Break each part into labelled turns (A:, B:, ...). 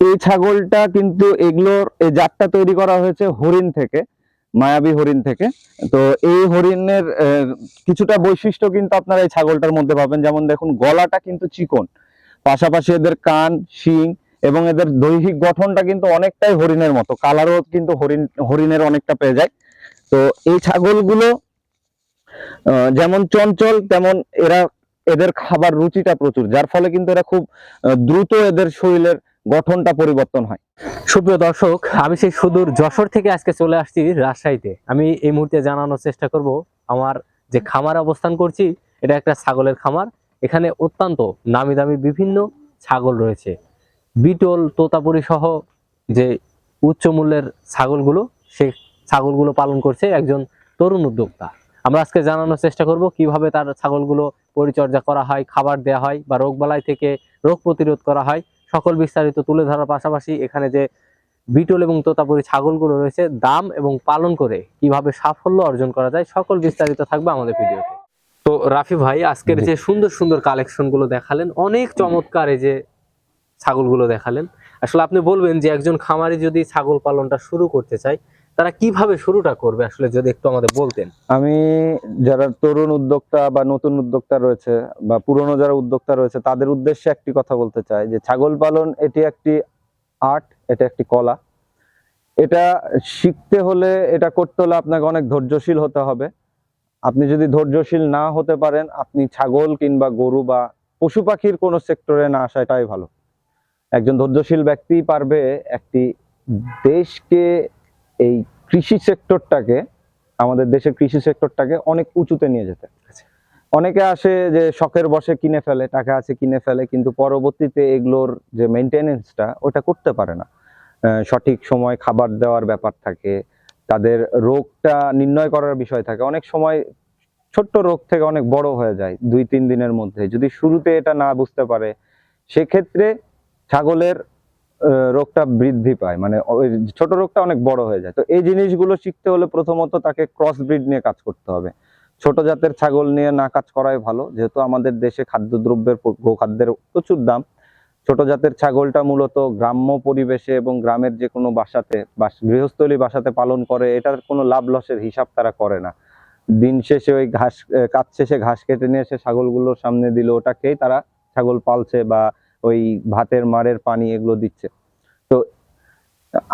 A: এই ছাগলটা কিন্তু এগুলোর, এই জাতটা তৈরি করা হয়েছে হরিণ থেকে, মায়াবী হরিণ থেকে। তো এই হরিণের কিছুটা বৈশিষ্ট্য কিন্তু আপনারা এই ছাগলটার মধ্যে পাবেন। যেমন দেখুন, গলাটা কিন্তু চিকন। পাশাপাশি এদের কান, শিং এবং এদের দৈহিক গঠনটা কিন্তু অনেকটাই হরিণের মতো। কালারও কিন্তু হরিণ, হরিণের অনেকটা পেয়ে যায়। তো এই ছাগলগুলো যেমন চঞ্চল, তেমন এরা, এদের খাবার রুচিটা প্রচুর। যার ফলে কিন্তু এরা খুব দ্রুত এদের শরীরের গঠনটা পরিবর্তন হয়।
B: সুপ্রিয় দর্শক, আমি সেই সুদূর যশোর থেকে আজকে চলে আসছি রাজশাহীতে। আমি এই মুহূর্তে জানানোর চেষ্টা করব, আমার যে খামার অবস্থান করছি, এটা একটা ছাগলের খামার। এখানে অত্যন্ত নামি দামি বিভিন্ন ছাগল রয়েছে। বিটল, তোতাপুরি সহ যে উচ্চ মূল্যের ছাগলগুলো, সে ছাগলগুলো পালন করছে একজন তরুণ উদ্যোক্তা। আমরা আজকে জানানোর চেষ্টা করব, কীভাবে তার ছাগলগুলো পরিচর্যা করা হয়, খাবার দেওয়া হয় বা রোগবালাই থেকে রোগ প্রতিরোধ করা হয় সকল বিস্তারিত তুলে ধরার পাশাপাশি এখানে যে বিটল এবং তোতাপুরি ছাগলগুলো রয়েছে দাম এবং পালন করে কীভাবে সাফল্য অর্জন করা যায় সকল বিস্তারিত থাকবে আমাদের ভিডিওতে। তো রাফি ভাই আজকের যে সুন্দর সুন্দর কালেকশনগুলো দেখালেন অনেক চমৎকার এই যে ছাগলগুলো দেখালেন। আসলে আপনি বলবেন যে একজন খামারি যদি ছাগল পালনটা শুরু করতে চায় তারা কীভাবে শুরুটা করবে আসলে যদি একটু আমাদের বলতেন?
A: আমি যারা তরুণ উদ্যোক্তা বা নতুন উদ্যোক্তা রয়েছে বা পুরনো যারা উদ্যোক্তা রয়েছে, তাদের উদ্দেশ্যে একটি কথা বলতে চাই যে ছাগল পালন এটি একটি আর্ট, এটা একটি কলা। এটা শিখতে হলে এটা করতে হলে আপনাকে অনেক ধৈর্যশীল হতে হবে। আপনি যদি ধৈর্যশীল না হতে পারেন, আপনি ছাগল কিংবা গরু বা পশু পাখির কোনো সেক্টরে না আসাটাই ভালো। একজন ধৈর্যশীল ব্যক্তি পারবে একটি দেশকে এই কৃষি সেক্টরটাকে আমাদের দেশের কৃষি সেক্টরটাকে অনেক উঁচুতে নিয়ে যেতে।
B: আচ্ছা।
A: অনেকে আসে যে শখের বসে কিনে ফেলে টাকা আছে কিনে ফেলে কিন্তু পরবর্তীতে এগুলোর যে মেনটেনেন্সটা ওটা করতে পারে না। সঠিক সময় খাবার দেওয়ার ব্যাপার থাকে তাদের রোগটা নির্ণয় করার বিষয় থাকে। অনেক সময় ছোট্ট রোগ থেকে অনেক বড় হয়ে যায় দুই তিন দিনের মধ্যে। যদি শুরুতে এটা না বুঝতে পারে সেক্ষেত্রে ছাগলের রোগটা বৃদ্ধি পায়। মানে ওই ছোট রোগটা অনেক বড় হয়ে যায়। তো এই জিনিসগুলো শিখতে হলে প্রথমত তাকে ক্রস ব্রিড নিয়ে কাজ করতে হবে। ছোট জাতের ছাগল নিয়ে না কাজ করাই ভালো। যেহেতু আমাদের দেশে খাদ্যদ্রব্যের গোখাদ্যের প্রচুর দাম, ছোট জাতের ছাগলটা মূলত গ্রাম্য পরিবেশে এবং গ্রামের যে কোনো বাসাতে গৃহস্থলী বাসাতে পালন করে, এটার কোনো লাভ লসের হিসাব তারা করে না। দিন শেষে ওই ঘাস, কাজ শেষে ঘাস কেটে নিয়ে এসে ছাগলগুলোর সামনে দিল ওটাকেই তারা ছাগল পালছে বা ওই ভাতের মারের পানি এগুলো দিচ্ছে। তো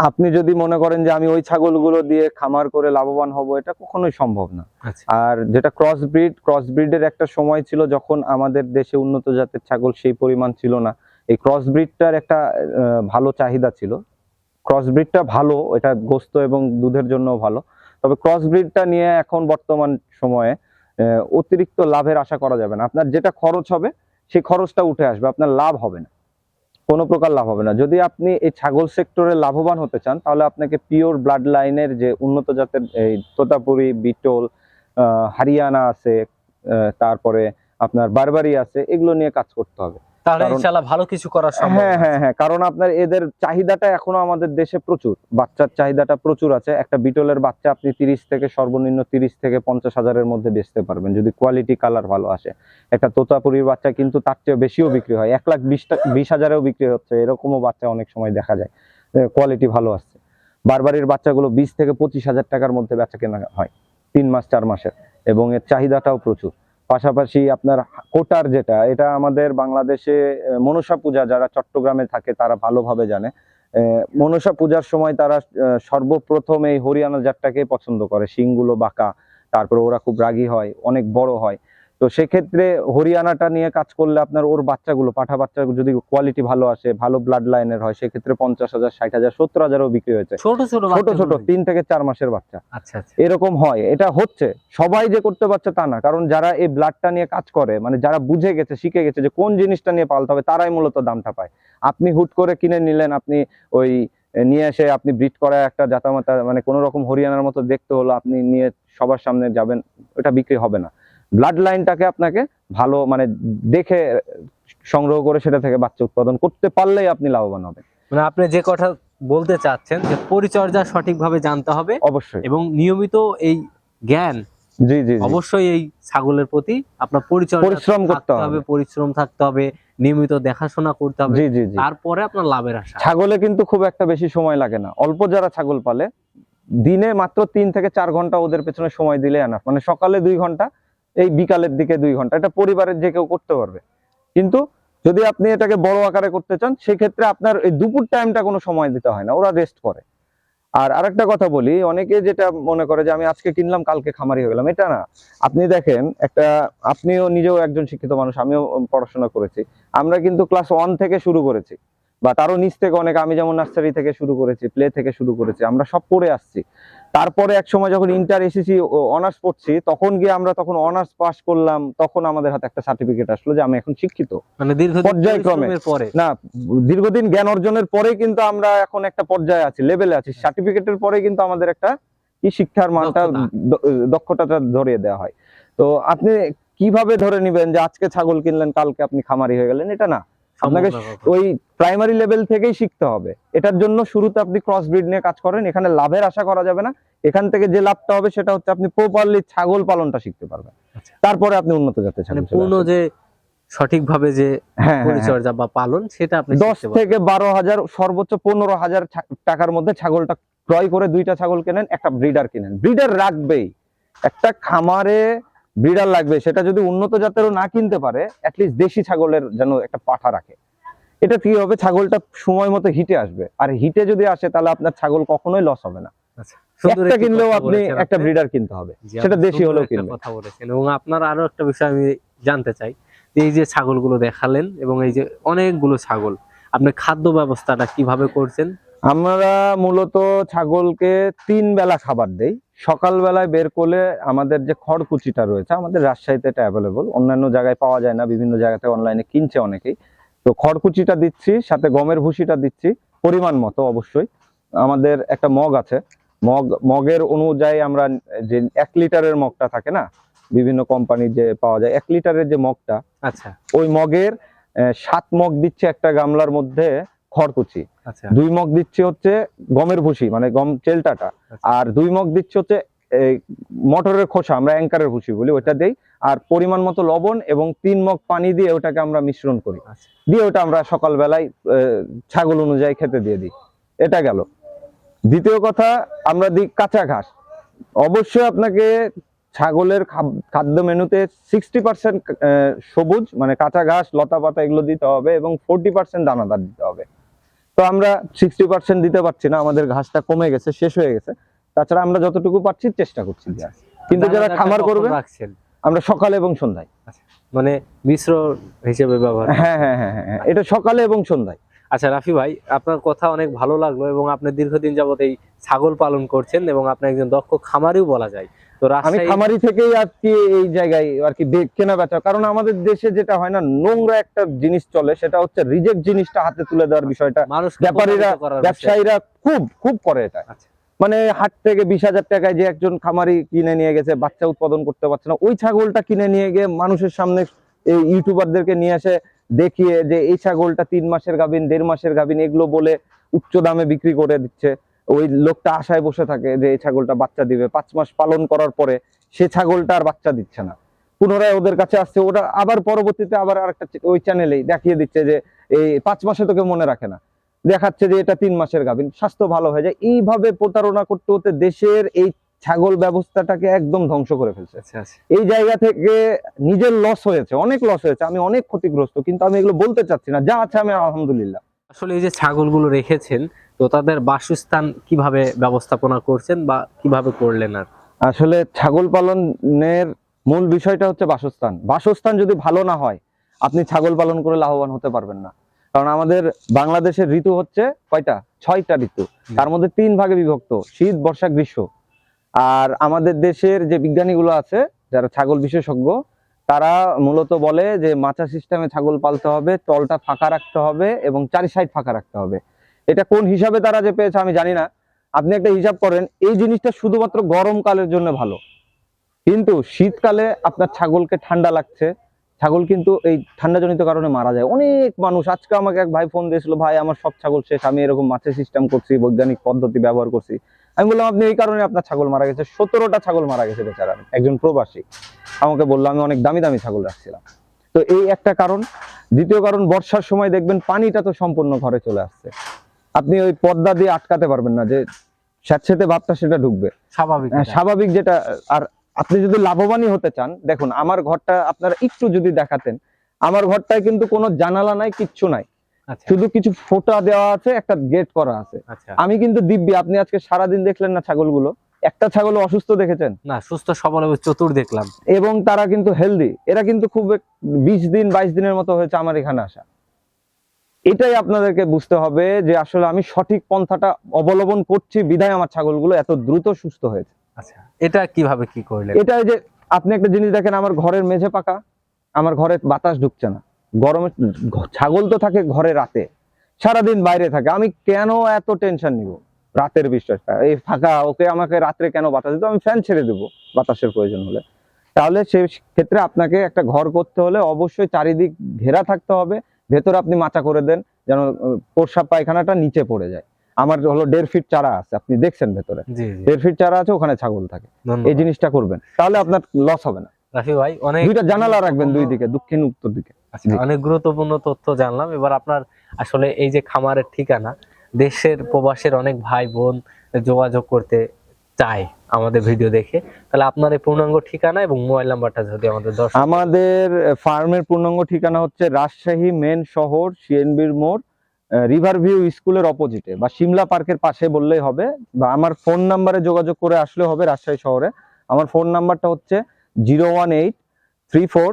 A: আপনি যদি মনে করেন যে আমি ওই ছাগলগুলো দিয়ে খামার করে লাভবান হব এটা কখনোই সম্ভব না।
B: আচ্ছা।
A: আর যেটা ক্রস ব্রিড ক্রস ব্রিডের একটা সময় ছিল যখন আমাদের দেশে উন্নত জাতের ছাগল সেই পরিমাণ ছিল না। এই ক্রস ব্রিডটার একটা ভালো চাহিদা ছিল। ক্রস ব্রিডটা ভালো এটা গোস্ত এবং দুধের জন্য ভালো। তবে ক্রস ব্রিডটা নিয়ে এখন বর্তমান সময়ে অতিরিক্ত লাভের আশা করা যাবে না। আপনার যেটা খরচ হবে সেই খরচটা উঠে আসবে, আপনার লাভ হবে না। কোনো প্রকার লাভ হবে না। যদি আপনি এই ছাগল সেক্টরে লাভবান হতে চান, তাহলে আপনাকে পিওর ব্লাড লাইনের যে উন্নত জাতের এই তোতাপুরি, বিটল হারিয়ানা আছে তারপরে আপনার বারবারি আছে, এগুলো নিয়ে কাজ করতে হবে।
B: তাহলে ইনশাআল্লাহ ভালো কিছু করা সম্ভব
A: হ্যাঁ হ্যাঁ হ্যাঁ কারণ আপনার এদের চাহিদাটা এখনও আমাদের দেশে প্রচুর। বাচ্চার চাহিদাটা প্রচুর আছে। একটা বিটলের বাচ্চা আপনি তিরিশ থেকে সর্বনিম্ন তিরিশ থেকে পঞ্চাশ হাজারের মধ্যে বেচতে পারবেন যদি কোয়ালিটি কালার ভালো আসে। একটা তোতাপুরির বাচ্চা কিন্তু তার চেয়ে বেশিও বিক্রি হয়। এক লাখ বিশ টা- বিশ হাজারেও বিক্রি হচ্ছে। এরকমও বাচ্চা অনেক সময় দেখা যায়। কোয়ালিটি ভালো আসছে। বারবারির বাচ্চাগুলো বিশ থেকে পঁচিশ হাজার টাকার মধ্যে বেচা কেনা হয়। তিন মাস চার মাসের। এবং এর চাহিদাটাও প্রচুর। পাশাপাশি আপনার কোটার যেটা, এটা আমাদের বাংলাদেশে মনসা পূজা যারা চট্টগ্রামে থাকে তারা ভালোভাবে জানে। মনসা পূজার সময় তারা সর্বপ্রথম এই হরিয়ানা জাতটাকে পছন্দ করে। শিংগুলো বাঁকা, তারপরে ওরা খুব রাগি হয়, অনেক বড় হয়। তো সেক্ষেত্রে হরিয়ানাটা নিয়ে কাজ করলে আপনার ওর বাচ্চাগুলো পাঠা বাচ্চা যদি কোয়ালিটি ভালো আসে ভালো ব্লাড লাইনের হয় সেক্ষেত্রে পঞ্চাশ হাজার ষাট হাজার সত্তর হাজারও বিক্রি হয়েছে।
B: ছোট ছোট
A: ছোট ছোট তিন থেকে চার মাসের বাচ্চা।
B: আচ্ছা আচ্ছা।
A: এরকম হয়। এটা হচ্ছে। সবাই যে করতে পারছে তা না। কারণ যারা এই ব্লাডটা নিয়ে কাজ করে মানে যারা বুঝে গেছে শিখে গেছে যে কোন জিনিসটা নিয়ে পালতে হবে তারাই মূলত দামটা পায়। আপনি হুট করে কিনে নিলেন আপনি ওই নিয়ে এসে আপনি ব্রিড করা একটা জাতামাতা মানে কোনো রকম হরিয়ানার মতো দেখতে হলো আপনি নিয়ে সবার সামনে যাবেন ওটা বিক্রি হবে না। ব্লাড লাইনটাকে আপনাকে ভালো মানে দেখে সংগ্রহ করে সেটা থেকে বাচ্চা উৎপাদন করতে পারলেই আপনি লাভবান হবেন।
B: মানে আপনি যে কথা বলতে চাচ্ছেন যে পরিচর্যা সঠিকভাবে জানতে হবে
A: অবশ্যই।
B: এবং নিয়মিত এই জ্ঞান
A: জি জি।
B: অবশ্যই এই ছাগলের প্রতি আপনার পরিচর্যা
A: পরিশ্রম করতে
B: থাকতে
A: হবে।
B: হবে পরিশ্রম থাকতে হবে নিয়মিত দেখাশোনা করতে হবে
A: জি জি জি।
B: তারপরে আপনার লাভের আশা।
A: ছাগলে কিন্তু খুব একটা বেশি সময় লাগে না। অল্প যারা ছাগল পালে দিনে মাত্র তিন থেকে চার ঘণ্টা ওদের পেছনে সময় দিলে আনা মানে সকালে দুই ঘণ্টা এই বিকালের দিকে দুই ঘণ্টা। এটা পরিবারের যে কেউ করতে পারবে। কিন্তু যদি আপনি এটাকে বড় আকারে করতে চান, সেক্ষেত্রে আপনার এই দুপুর টাইমটা কোনো সময় দিতে হয় না। ওরা রেস্ট করে। আর আরেকটা কথা বলি, অনেকে যেটা মনে করে যে, আমি আজকে কিনলাম, কালকে খামারি হয়ে গেলাম। এটা না। আপনি দেখেন, একটা, আপনিও নিজেও একজন শিক্ষিত মানুষ, আমিও পড়াশোনা করেছি। আমরা কিন্তু ক্লাস ওয়ান থেকে শুরু করেছি। বা তারও নিচ থেকে অনেক আমি যেমন নার্সারি থেকে শুরু করেছি প্লে থেকে শুরু করেছি আমরা সব পড়ে আসছি। তারপরে এক সময় যখন ইন্টার এসেছি অনার্স পড়ছি তখন গিয়ে আমরা তখন অনার্স পাস করলাম তখন আমাদের হাতে একটা সার্টিফিকেট আসলো যে আমি এখন শিক্ষিত।
B: মানে
A: পর্যায়ক্রমে। না দীর্ঘদিন জ্ঞান অর্জনের পরে কিন্তু আমরা এখন একটা পর্যায়ে আছি লেভেলে আছি। সার্টিফিকেটের পরে কিন্তু আমাদের একটা কি শিক্ষার মানটা দক্ষতাটা ধরিয়ে দেওয়া হয়। তো আপনি কীভাবে ধরে নিবেন যে আজকে ছাগল কিনলেন কালকে আপনি খামারি হয়ে গেলেন? এটা না। আপনাকে। ওই প্রাইমারি লেভেল থেকেই শিখতে হবে এটার জন্য শুরুতে আপনি ক্রস ব্রিড নিয়ে কাজ করেন এখানে লাভের আশা করা যাবে না এখান থেকে যে লাভটা হবে সেটা হচ্ছে আপনি প্রপারলি ছাগল পালনটা শিখতে পারবেন
B: আচ্ছা।
A: তারপরে আপনি উন্নত জাতের
B: মানে পূর্ণ। যে সঠিকভাবে যে
A: হ্যাঁ, হ্যাঁ, হ্যাঁ।
B: পরিচর্যা বা পালন সেটা আপনি
A: দশ। থেকে বারো হাজার সর্বোচ্চ পনেরো হাজার টাকার মধ্যে ছাগলটা ক্রয় করে দুইটা ছাগল কেনেন একটা ব্রিডার কিনেন ব্রিডার রাখবেই একটা খামারে ব্রিডার লাগবে সেটা যদি উন্নত জাতেরও না কিনতে পারে অ্যাটলিস্ট দেশি ছাগলের যেন একটা পাঠা রাখে। এটা কি হবে? ছাগলটা সময় মতো হিটে আসবে। আর হিটে যদি আসে তাহলে আপনার ছাগল কখনোই লস হবে না।
B: আচ্ছা, সুন্দর
A: একটা কিনলেও আপনি একটা ব্রিডার কিনতে হবে। সেটা দেশি হলেও
B: একটা কথা বলেছেন। এবং আপনার আরও একটা বিষয় আমি জানতে চাই। যে এই যে ছাগলগুলো দেখালেন এবং এই যে অনেকগুলো ছাগল আপনি খাদ্য ব্যবস্থাটা কীভাবে করছেন?
A: আমরা মূলত ছাগলকে তিন বেলা খাবার দেই। সকালবেলায় বের করলে আমাদের যে খড়কুচিটা রয়েছে আমাদের রাজশাহীতে এটা অ্যাভেলেবল অন্যান্য জায়গায় পাওয়া যায় না বিভিন্ন জায়গাতে অনলাইনে কিনছে অনেকেই। তো খড়কুচিটা দিচ্ছি সাথে গমের ভুসিটা দিচ্ছি পরিমাণ মতো অবশ্যই। আমাদের একটা মগ আছে। মগ মগের অনুযায়ী আমরা যে এক লিটারের মগটা থাকে না বিভিন্ন কোম্পানির যে পাওয়া যায় এক লিটারের যে মগটা
B: আচ্ছা।
A: ওই মগের সাত মগ দিচ্ছে একটা গামলার মধ্যে। খড়কুচি
B: আচ্ছা।
A: দুই মগ দিচ্ছি হচ্ছে গমের ভুসি মানে গম চেলটাটা।
B: আচ্ছা।
A: আর দুই মগ দিচ্ছি হচ্ছে মটরের খোসা আমরা অ্যাঙ্কারের ভুসি বলি ওটা দেই। আর পরিমাণ মতো লবণ এবং তিন মগ পানি দিয়ে ওটাকে আমরা মিশ্রণ করি।
B: আচ্ছা।
A: দিয়ে ওটা আমরা সকালবেলায় ছাগল অনুযায়ী খেতে দিয়ে দিই। এটা গেল। দ্বিতীয় কথা আমরা দিই কাঁচা ঘাস। অবশ্যই আপনাকে ছাগলের খাদ্য মেনুতে সিক্সটি পার্সেন্ট সবুজ মানে কাঁচা ঘাস লতা পাতা এগুলো দিতে হবে এবং ফোরটি পার্সেন্ট দানাদার দিতে হবে তো আমরা সিক্সটি পার্সেন্ট দিতে পারছি না আমাদের ঘাসটা কমে গেছে শেষ হয়ে গেছে। তাছাড়া আমরা যতটুকু পারছি চেষ্টা করছি কিন্তু যারা খামার করবে আমরা সকালে এবং সন্ধ্যায়।
B: মানে মিশ্র হিসেবে ব্যবহার
A: হ্যাঁ হ্যাঁ হ্যাঁ হ্যাঁ এটা সকালে এবং সন্ধ্যায়।
B: আচ্ছা রাফি ভাই আপনার কথা অনেক ভালো লাগল এবং আপনি দীর্ঘদিন যাবত এই ছাগল পালন করছেন এবং আপনি একজন দক্ষ খামারিও বলা যায়। তো
A: আমি খামারি থেকেই আর কি এই জায়গায় আর কি কেনা বেচা কারণ আমাদের দেশে যেটা হয় না নোংরা একটা জিনিস চলে সেটা হচ্ছে রিজেক্ট জিনিসটা হাতে তুলে দেওয়ার বিষয়টা ব্যাপারীরা। ব্যবসায়ীরা খুব খুব করে এটা
B: আচ্ছা।
A: মানে হাট থেকে বিশ হাজার টাকায় যে একজন খামারি কিনে নিয়ে গেছে বাচ্চা উৎপাদন করতে পারছে না ওই ছাগলটা কিনে নিয়ে গিয়ে মানুষের সামনে এই ইউটিউবারদেরকে নিয়ে আসে দেখিয়ে যে এই ছাগলটা তিন মাসের গাভিন দেড় মাসের গাভিন এগুলো বলে উচ্চ দামে বিক্রি করে দিচ্ছে ওই লোকটা আশায় বসে থাকে যে এই ছাগলটা বাচ্চা দিবে। পাঁচ মাস পালন করার পরে সে ছাগলটা আর বাচ্চা দিচ্ছে না। পুনরায় ওদের কাছে আসছে ওটা আবার পরবর্তীতে আবার আরেকটা ওই চ্যানেলেই দেখিয়ে দিচ্ছে যে এই পাঁচ মাসে তোকে মনে রাখে না। দেখাচ্ছে যে এটা তিন মাসের গাভিন স্বাস্থ্য ভালো হয়ে যায়। এইভাবে প্রতারণা করতে করতে দেশের এই ছাগল ব্যবস্থাটাকে একদম ধ্বংস করে ফেলছে।
B: আচ্ছা আচ্ছা।
A: এই জায়গা থেকে নিজের লস হয়েছে অনেক লস হয়েছে। আমি অনেক ক্ষতিগ্রস্ত কিন্তু আমি এগুলো বলতে চাচ্ছি না। যা আছে আমি আলহামদুলিল্লাহ।
B: আসলে এই যে ছাগলগুলো রেখেছেন তো তাদের বাসস্থান কীভাবে ব্যবস্থাপনা করছেন বা কীভাবে করলেন আর?
A: আসলে ছাগল পালনের মূল বিষয়টা হচ্ছে বাসস্থান। বাসস্থান যদি ভালো না হয় আপনি ছাগল পালন করে লাভবান হতে পারবেন না। কারণ আমাদের বাংলাদেশের ঋতু হচ্ছে কয়টা? ছয়টা ঋতু। তার মধ্যে তিন ভাগে বিভক্ত শীত বর্ষা গ্রীষ্ম। আর আমাদের দেশের যে বিজ্ঞানীগুলো আছে যারা ছাগল বিশেষজ্ঞ তারা মূলত বলে যে মাচা সিস্টেমে ছাগল পালতে হবে তলটা ফাঁকা রাখতে হবে এবং চারি সাইড ফাঁকা রাখতে হবে। এটা কোন হিসাবে তারা যে পেয়েছে আমি জানি না। আপনি একটা হিসাব করেন, এই জিনিসটা শুধুমাত্র গরমকালের জন্য ভালো। কিন্তু শীতকালে আপনার ছাগলকে ঠান্ডা লাগছে। ছাগল কিন্তু এই ঠান্ডাজনিত কারণে মারা যায়। অনেক মানুষ, আজকে আমাকে এক ভাই ফোন দিয়েছিল, ভাই, আমার সব ছাগল শেষ, আমি এরকম মাছের সিস্টেম করছি, বৈজ্ঞানিক পদ্ধতি ব্যবহার করছি। আমি বললাম, আপনি এই কারণে আপনার ছাগল মারা গেছে। সতেরোটা ছাগল মারা গেছে বেচারা। একজন প্রবাসী আমাকে বলল, আমি অনেক দামি দামি ছাগল রাখছিলাম। তো এই একটা কারণ। দ্বিতীয় কারণ, বর্ষার সময় দেখবেন পানিটা তো সম্পূর্ণ ঘরে চলে আসছে। আপনি ওই পর্দা দিয়ে আটকাতে পারবেন না যে স্যাঁতসেঁতে ভাবটা সেটা ঢুকবে।
B: স্বাভাবিক
A: হ্যাঁ, স্বাভাবিক যেটা আর আপনি যদি লাভবানই হতে চান দেখুন আমার ঘরটা আপনারা একটু যদি দেখাতেন আমার ঘরটায় কিন্তু কোনো জানালা নাই কিচ্ছু নাই।
B: আচ্ছা।
A: শুধু কিছু ফোটা দেওয়া আছে একটা গেট করা আছে।
B: আচ্ছা।
A: আমি কিন্তু দিব্যি আপনি আজকে সারাদিন দেখলেন না ছাগলগুলো? একটা ছাগল অসুস্থ দেখেছেন?
B: না সুস্থ সবল এবং চতুর দেখলাম।
A: এবং তারা কিন্তু হেলদি। এরা কিন্তু খুব বিশ দিন বাইশ দিনের মতো হয়েছে আমার এখানে আসা। এটাই আপনাদেরকে বুঝতে হবে যে আসলে আমি সঠিক পন্থাটা অবলম্বন করছি বিধায় আমার ছাগলগুলো এত দ্রুত সুস্থ হয়েছে।
B: আচ্ছা এটা কীভাবে কি করলেন?
A: এটা যে আপনি একটা জিনিস দেখেন আমার ঘরের মেঝে পাকা আমার ঘরে বাতাস ঢুকছে না। গরমে ছাগল তো থাকে ঘরে রাতে সারাদিন বাইরে থাকে। আমি কেন এত টেনশন নিব? রাতের বিশ্বাসটা এই ফাঁকা ওকে আমাকে রাত্রে কেন বাতাস দিত আমি ফ্যান ছেড়ে দেবো বাতাসের প্রয়োজন হলে। তাহলে সে ক্ষেত্রে আপনাকে একটা ঘর করতে হলে অবশ্যই চারিদিক ঘেরা থাকতে হবে। ভেতরে আপনি মাচা করে দেন যেন আহ, প্রস্রাব পায়খানাটা নিচে পড়ে যায়। আমার হলো দেড় ফিট চারা আছে আপনি দেখছেন ভেতরে? দেড় ফিট চারা আছে ওখানে ছাগল থাকে। এই জিনিসটা করবেন। তাহলে আপনার লস হবে না।
B: রাফি ভাই অনেক
A: দুইটা জানালা রাখবেন দুই দিকে দক্ষিণ উত্তর দিকে।
B: আচ্ছা, অনেক গুরুত্বপূর্ণ তথ্য জানলাম। এবার আপনার আসলে এই যে খামারের ঠিকানা দেশের প্রবাসের অনেক ভাই বোন যোগাযোগ করতে চায় আমাদের ভিডিও দেখে। তাহলে আপনার এই পূর্ণাঙ্গ ঠিকানা এবং মোবাইল নাম্বারটা যদি আমাদের দর্শক
A: আমাদের ফার্মের পূর্ণাঙ্গ ঠিকানা হচ্ছে রাজশাহী মেন শহর, সিএনবির মোড় রিভার ভিউ স্কুলের অপোজিটে বা সিমলা পার্কের পাশে বললেই হবে বা আমার ফোন নাম্বারে যোগাযোগ করে আসলে হবে রাজশাহী শহরে। আমার ফোন নাম্বারটা হচ্ছে zero one eight three four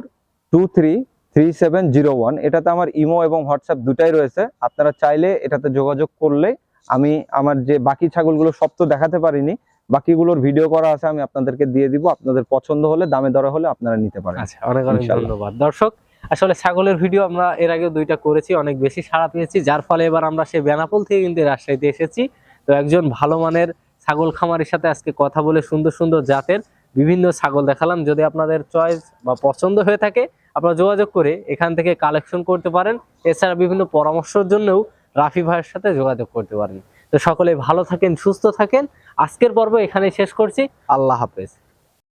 A: two three three seven zero one. এটাতে আমার ইমো এবং হোয়াটসঅ্যাপ দুটাই রয়েছে। আপনারা চাইলে এটাতে যোগাযোগ করলে আমি আমার যে বাকি ছাগলগুলো সব তো দেখাতে পারিনি বাকিগুলোর ভিডিও করা আছে আমি আপনাদেরকে দিয়ে দিব। আপনাদের পছন্দ হলে দামে দরে হলে আপনারা নিতে পারেন।
B: আচ্ছা অনেক অনেক ধন্যবাদ। দর্শক আসলে ছাগলের ভিডিও আমরা এর আগে দুইটা করেছি অনেক বেশি সাড়া পেয়েছি যার ফলে এবার আমরা সেই বেনাপোল থেকে কিন্তু রাজশাহীতে এসেছি। তো একজন ভালো মানের ছাগল খামারের সাথে আজকে কথা বলে সুন্দর সুন্দর জাতের বিভিন্ন ছাগল দেখালাম। যদি আপনাদের চয়েস বা পছন্দ হয়ে থাকে আপনারা যোগাযোগ করে এখান থেকে কালেকশন করতে পারেন। এছাড়া বিভিন্ন পরামর্শের জন্যও রাফি ভাইয়ের সাথে যোগাযোগ করতে পারেন। তো সকলে ভালো থাকেন সুস্থ থাকেন। আজকের পর্ব এখানে শেষ করছি। আল্লাহ হাফেজ।